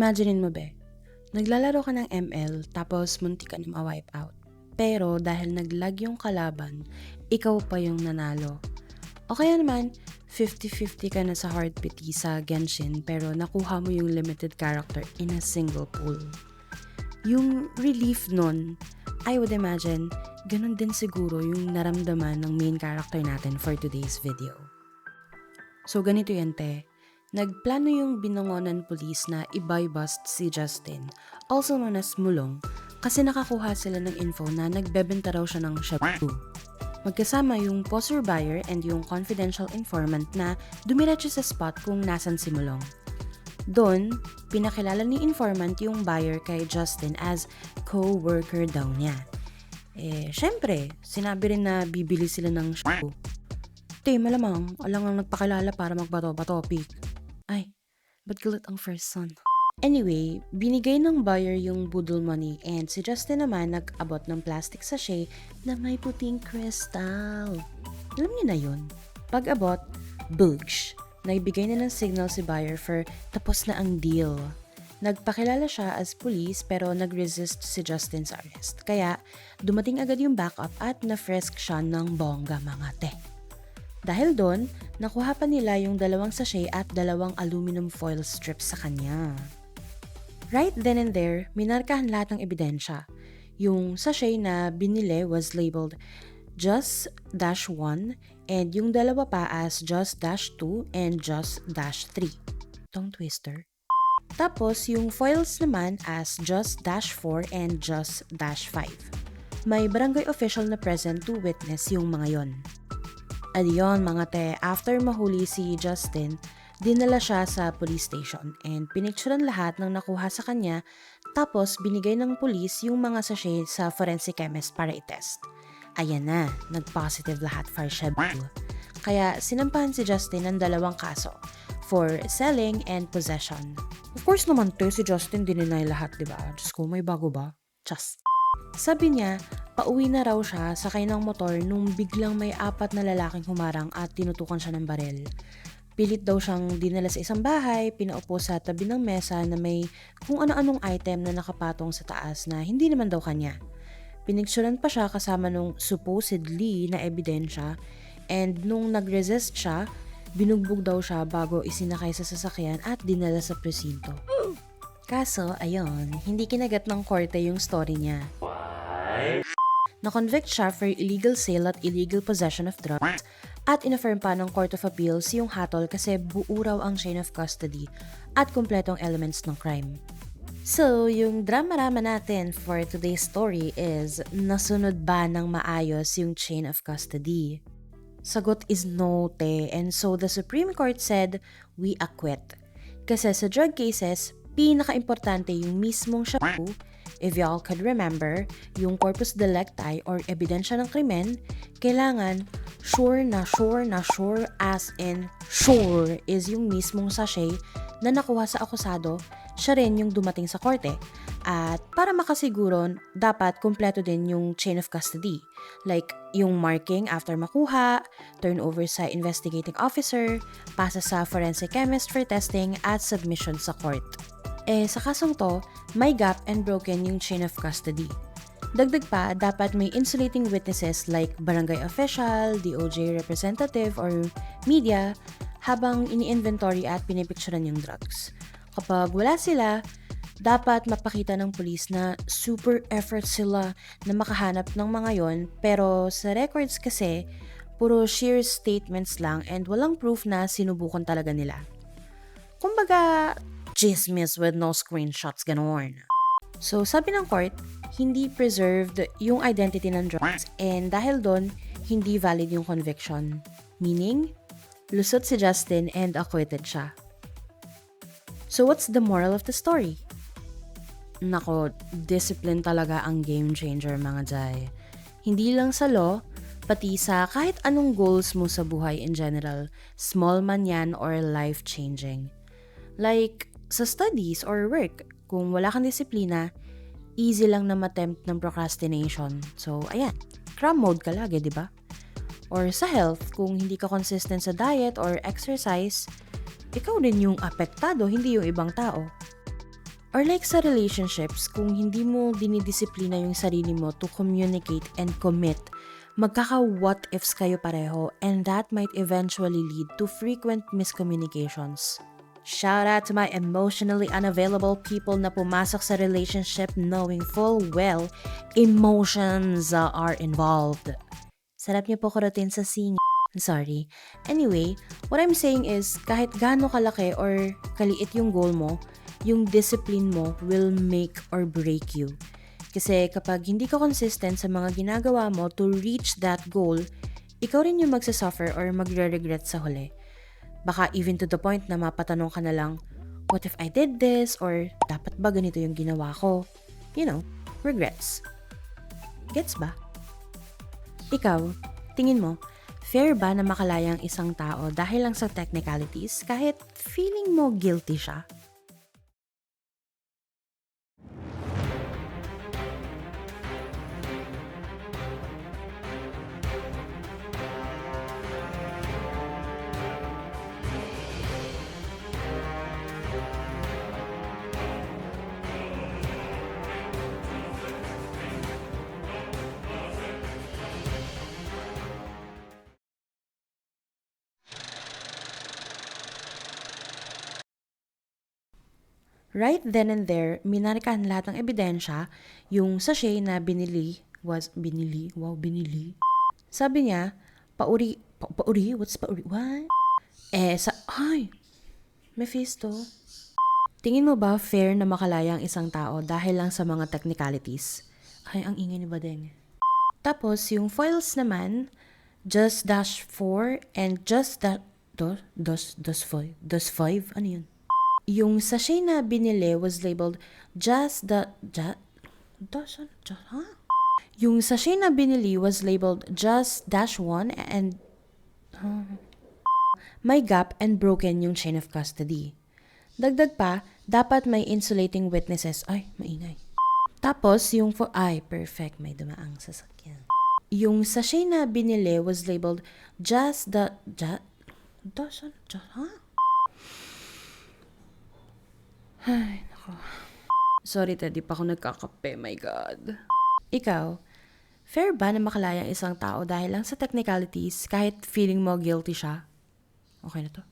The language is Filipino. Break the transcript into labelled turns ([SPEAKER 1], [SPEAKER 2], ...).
[SPEAKER 1] Imaginein mo be, naglalaro ka ng ML tapos munti ka na ma-wipe out. Pero dahil naglag yung kalaban, ikaw pa yung nanalo. O kaya naman, 50-50 ka na sa hard pity sa Genshin pero nakuha mo yung limited character in a single pool. Yung relief nun, I would imagine, ganun din siguro yung naramdaman ng main character natin for today's video. So ganito yan te, Nagplano yung binangonan police na i-buy-bust si Justin, also known as Mulong, kasi nakakuha sila ng info na nagbebenta raw siya ng shabu. Magkasama yung poser buyer and yung confidential informant na dumiretso sa spot kung nasan si Mulong. Doon, pinakilala ni informant yung buyer kay Justin as co-worker daw niya. Eh, syempre, sinabi rin na bibili sila ng shabu. Te, malamang, alang ang nagpakilala para magbato-batopic. Ay, ba't gulat ang first son? Anyway, binigay ng buyer yung budol money and si Justin naman nag-abot ng plastic sachet na may puting crystal. Alam niyo na yun. Pag-abot, boosh, naibigay na ng signal si buyer for tapos na ang deal. Nagpakilala siya as police pero nag-resist si Justin sa arrest. Kaya dumating agad yung backup at na-frisk siya ng bongga mga te. Dahil doon, nakuha pa nila yung dalawang sachet at dalawang aluminum foil strips sa kanya. Right then and there, minarkahan lahat ng ebidensya. Yung sachet na binili was labeled Just-1 and yung dalawa pa as Just-2 and Just-3. Tongue twister. Tapos, yung foils naman as Just-4 and Just-5. May barangay official na present to witness yung mga yon. At mga te, after mahuli si Justin, dinala siya sa police station and pinicturean lahat ng nakuha sa kanya tapos binigay ng police yung mga sachet sa forensic chemist para i-test. Ayan na, nag-positive lahat for Shabu. Kaya sinampahan si Justin ng dalawang kaso for selling and possession. Of course naman to, si Justin dininay lahat, di ba? Diyos ko, may bago ba? Just. Sabi niya, Pauwi na raw siya sakay ng motor nung biglang may apat na lalaking humarang at tinutukan siya ng barel. Pilit daw siyang dinala sa isang bahay, pinaupo sa tabi ng mesa na may kung ano-anong item na nakapatong sa taas na hindi naman daw kanya. Pinicturean pa siya kasama nung supposedly na ebidensya and nung nag-resist siya, binugbog daw siya bago isinakay sa sasakyan at dinala sa presinto. Kaso, ayon, hindi kinagat ng korte yung story niya. Na-convict siya for illegal sale at illegal possession of drugs at inaffirm pa ng Court of Appeals yung hatol kasi buo raw ang chain of custody at kumpletong elements ng crime. So, yung drama-rama natin for today's story is, nasunod ba ng maayos yung chain of custody? Sagot is no, te. And so, the Supreme Court said, we acquit. Kasi sa drug cases, pinaka-importante yung mismong shabu If y'all could remember, yung corpus delicti or ebidensya ng krimen, kailangan sure na sure na sure as in sure is yung mismong sachet na nakuha sa akusado, siya rin yung dumating sa korte. At para makasiguro, dapat kumpleto din yung chain of custody. Like yung marking after makuha, turnover sa investigating officer, pasa sa forensic chemist for testing, at submission sa court. Eh, sa kasong to, may gap and broken yung chain of custody. Dagdag pa, dapat may insulating witnesses like barangay official, DOJ representative, or media habang ini-inventory at pinipicturean yung drugs. Kapag wala sila, dapat mapakita ng police na super effort sila na makahanap ng mga yon pero sa records kasi, puro sheer statements lang and walang proof na sinubukan talaga nila. Kumbaga, chismis with no screenshots, ganoon. So, sabi ng court, hindi preserved yung identity ng drugs and dahil doon, hindi valid yung conviction. Meaning, lusot si Justin and acquitted siya. So, what's the moral of the story? Nako, discipline talaga ang game changer mga jay. Hindi lang sa law, pati sa kahit anong goals mo sa buhay in general, small man yan or life-changing. Like, sa studies or work, kung wala kang disiplina, easy lang na matempt ng procrastination. So, ayan, cram mode ka lagi, di ba? Or sa health, kung hindi ka consistent sa diet or exercise, ikaw din yung apektado, hindi yung ibang tao. Or like sa relationships, kung hindi mo dinidisiplina yung sarili mo to communicate and commit, magkaka-what ifs kayo pareho and that might eventually lead to frequent miscommunications. Shout out to my emotionally unavailable people na pumasok sa relationship knowing full well emotions are involved. Sarap niyo po kurutin sa sing. Sorry. Anyway, what I'm saying is kahit gaano kalaki or kaliit yung goal mo, yung discipline mo will make or break you. Kasi kapag hindi ka consistent sa mga ginagawa mo to reach that goal, ikaw rin yung magsasuffer or magre-regret sa huli. Baka even to the point na mapatanong ka na lang, what if I did this? Or dapat ba ganito yung ginawa ko? You know, regrets. Gets ba? Ikaw, tingin mo, fair ba na makalayang isang tao dahil lang sa technicalities kahit feeling mo guilty siya? Right then and there, minarkahan lahat ng ebidensya, yung sachet na binili was, binili, wow, binili. Sabi niya, pauri, pa, pauri, what's pauri, what? Eh, sa, ay, Mephisto. Tingin mo ba fair na makalaya ang isang tao dahil lang sa mga technicalities? Ay, ang ingay ni Badeng. Tapos, yung foils naman, just dash 4 and just that, dos, dos, dos 5, dos 5, ano yun? Yung sachet na binili was labeled just the, just, just, just, huh? Yung sachet na binili was labeled just dash 1 and, huh? may gap and broken yung chain of custody. Dagdag pa, dapat may insulating witnesses. Ay, maingay. Tapos, yung for... Ay, perfect. May dumaang sasakyan. Yung sachet na binili was labeled just the... Just... Just... just huh? Ay, nako. Sorry, Teddy, pa ako nagkakape. My God. Ikaw, fair ba na makalaya ang isang tao dahil lang sa technicalities kahit feeling mo guilty siya? Okay na to?